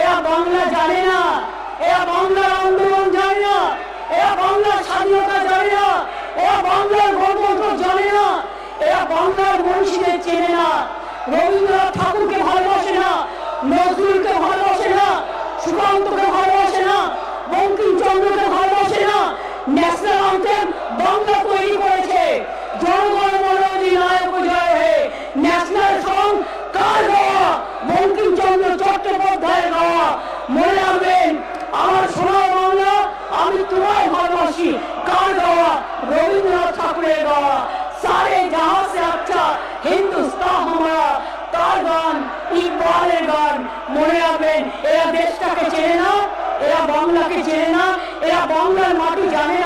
এরা বাংলা জানে না, এরা বাংলার আন্দোলন জানে না, এরা বাংলার স্বাধীনতা জানে না, এরা বাংলার গণতন্ত্র জানে না, এরা বাংলার মনীষীদের চেনে না। রবীন্দ্রনাথ ঠাকুরকে ভালোবাসে না, নজরুলকে ভালোবাসে না, সুকান্তকে ভালোবাসে না, বঙ্কিমচন্দ্রকে ভালোবাসে না, ন্যাশনাল আন্তর্ম বাংলা তৈরি করেছে জনগণ মনোজি নায়ক জয় হে ন্যাশনাল সং কার গাওয়া বঙ্কিমচন্দ্র চট্টোপাধ্যায়ের গাওয়া আচ্ছা এরা দেশটাকে চেনে না, এরা বাংলাকে চেনে না, এরা বাংলার মাটি জানে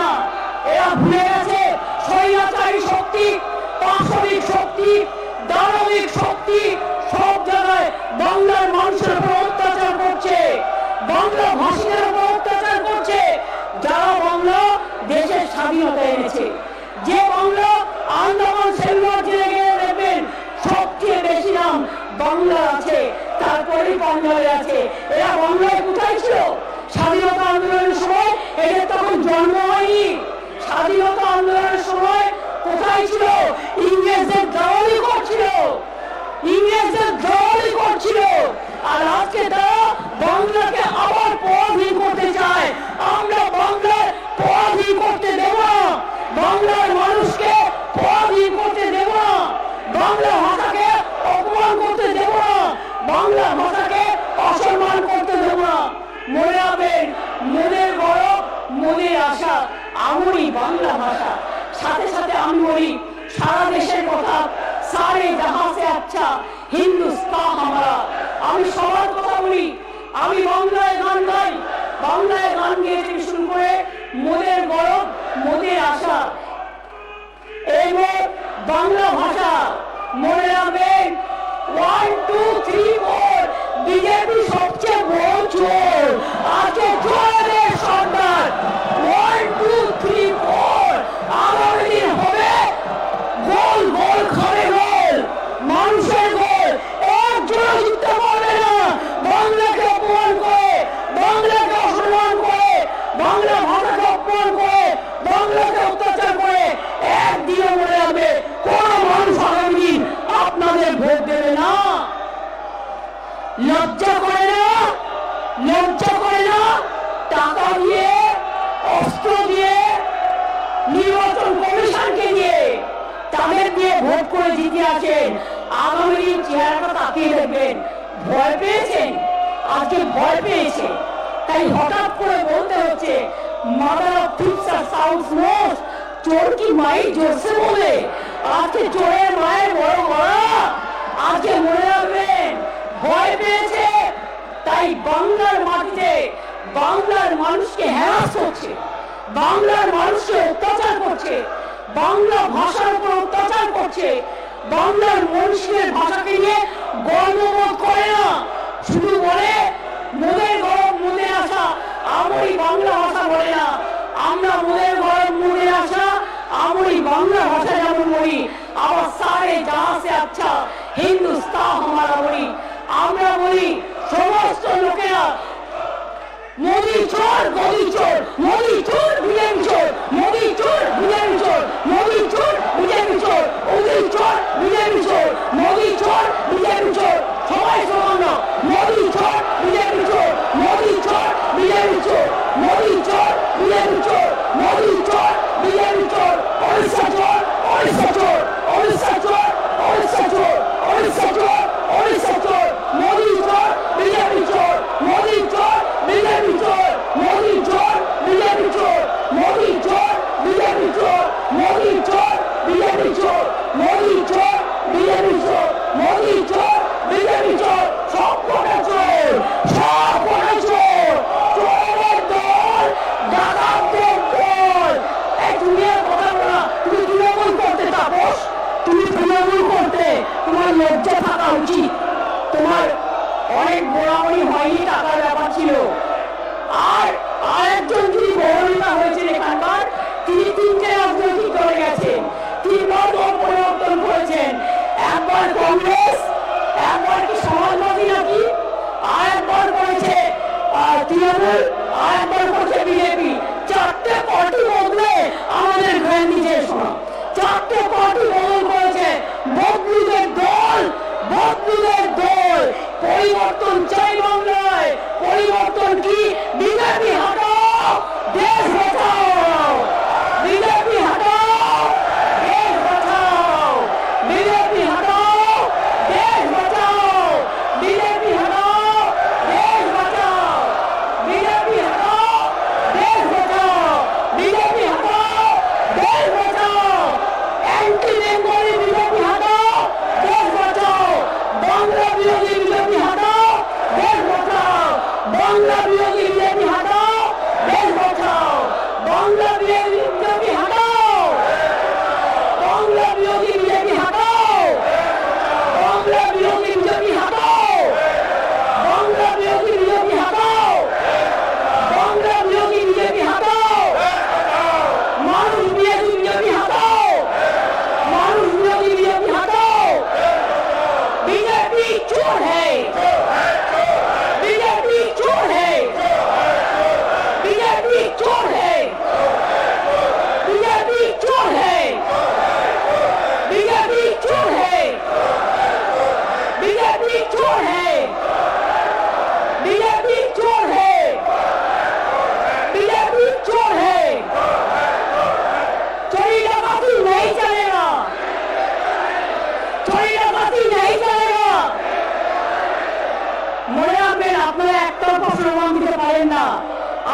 এরা ভুলে গেছে, স্বৈরাচারী শক্তি, পাশবিক শক্তি দানবিক শক্তি, সব জায়গায় মানুষের উপর অত্যাচার করছে বাংলা ভাষীদের উপর অত্যাচার করছে যারা বাংলা দেশের স্বাধীনতা যে বাংলা আন্দামান সেলুলার জেলে গিয়ে দেখবেন সবচেয়ে বেশি নাম বাংলা আছে, তারপরেই বাংলায় আছে। এরা বাংলায় কোথায় ছিল? স্বাধীনতা আন্দোলনের সময় এদের তখন জন্ম হয়নি। স্বাধীনতা আন্দোলনের সময় কোথায় ছিল? ইংরেজদের দাওয়ালি করছিল। ইংরেজদের দাওয়ালি করছিল আর আজকে তারা বাংলাকে আবার পরাধীন করতে চায় আমরা বাংলার পরাধীন করতে দেব না বাংলার মানুষকে পরাধীন করতে দেব না বাংলা ভাষাকে অপমান করতে দেব না বাংলা ভাষাকে অসম্মান করতে দেব না। মনে রাখবেন মনের গরব মনের আশা আমরই বাংলা ভাষা। সাথে সাথে আমি বলি, সারা দেশের কথা, সারে জাহাঁ সে আচ্ছা হিন্দুস্তান আমরা। আমি সবার কথা বলি, আমি বাংলায় গান গাই, বাংলায় গান গেয়েছি শুরু করে মনের গরব মনের আশা। এবং বাংলা ভাষা। মনে রাখবেন one two three four BJP বড় চোর আজকে চোরের সর্দার ওয়ান টু থ্রি ফোর আগামী দিন হবে গোল গোল খাবে গোল মানুষের গোল একজন জিততে পারবে না বাংলাকে অপমান করে বাংলাকে অসম্মান করে বাংলা ভাষাকে অপমান করে বাংলাকে অত্যাচার করে একদিনে মনে যাবে কোন মানুষ আগামী দিন আপনাদের ভোট দেবে না লজ্জা করে না লজ্জা করে না টাকা দিয়ে, অস্ত্র দিয়ে, নির্বাচন কমিশনকে দিয়ে, তাদের দিয়ে ভোট করে জিতে আছেন। আগামী দিন চেহারাটা তাকিয়ে দেখবেন। ভয় পেয়েছেন? আজকে ভয় পেয়েছে। তাই হঠাৎ করে বলতে হচ্ছে মাদার অফ থিপস আর সাউন্ডস মোস্ট চোর কি মাই জোরসে বলে? আজকে চোরের মায়ের বড় গলা আজকে মনে রাখবেন, ভয় পেয়েছে। তাই বাংলার মাটিতে বাংলার মানুষকে হ্যারাস করছে, বাংলার মানুষকে অত্যাচার করছে, বাংলা ভাষার উপর অত্যাচার করছে, বাংলার মনীষীদের ভাষাকে নিয়ে গর্ববোধ করে না। শুধু বলে, মোদের গরম মনে আসা আমরি বাংলা ভাষা বলে না। আমরা মোদের গরম মনে আসা আমরি বাংলা ভাষা যেমন বলি। আবার সারে জাহাঁ সে আচ্ছা হিন্দুস্তান হামারা বলি। আমরা বলি, সমস্ত লোকেরা মোদি চোর গদি চোর মোদি চোর বিজেপি চোর মোদি চোর বিজেপি চোর মোদি চোর বিজেপি চোর মোদি চোর বিজেপি চোর মোদি চোর বিজেপি চোর সবাই সমান মোদি চোর বিজেপি চোর মোদি চোর বিজেপি চোর মোদি চোর বিজেপি চোর মোদি চোর বিজেপি চোর ওড়িশা চোর ওড়িশা চোর ওড়িশা চোর ওড়িশা চোর ওড়িশা চোর দূর করতে তোমার লজ্জা থাকা উচিত। তোমার অনেক গোড়ামণি হয়নি টাকার ব্যাপার ছিল। আর আরেকজন যদি বড়নেতা হয়েছেন এখানকার, তিনি তিনটে রাজনৈতিক দলে গেছেন। তিনবার দল পরিবর্তন করেছেন। একবার কংগ্রেস, একবার কি সমাজবাদী নাকি আর একবার করেছে তৃণমূল আর একবার করেছে বিজেপি। চারটে পার্টি বদলে আমাদের ঘরে নিজের সময় চারটে পার্টি বদল বদলুদের দল বদলুদের দল। পরিবর্তন চাই বাংলায় পরিবর্তন বিজেপি হটাও দেশ বাঁচাও বাংলা বিজেপি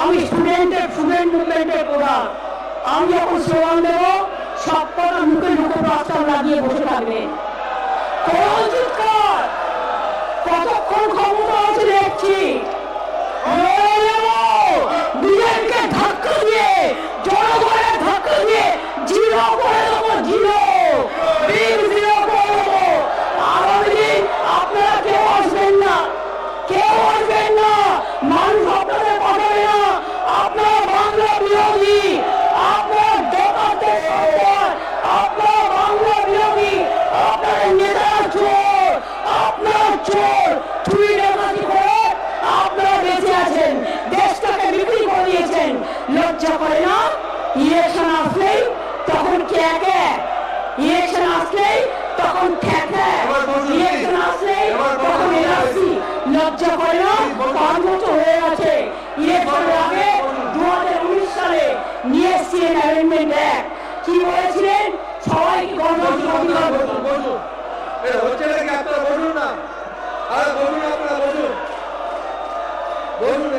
আমি স্টুডেন্টের স্টুডেন্ট মুভমেন্টের প্রধান। আমি যখন স্লোগান দেব সবকটা মুখে মুখে প্রস্তাব লাগিয়ে বসে থাকবে। কতক্ষণ ক্ষমতা আছে দেখছি? দিয়েছেন লজ্জা করে না? ইয়ে ইলেকশন আসলেই তখন কে ইলেকশন ইয়ে আসলেই তখন ইলেকশন ইয়ে আসলেই তখন লজ্জা করে না? পাঁচ বছর হয়ে গেছে। ইলেকশনের আগে দু হাজার উনিশ সালে নিয়ে এসছিলেন অ্যামেন্ডমেন্ট কি বলেছিলেন? সবাই না? আর বলুন আপনারা বলুন। বলুন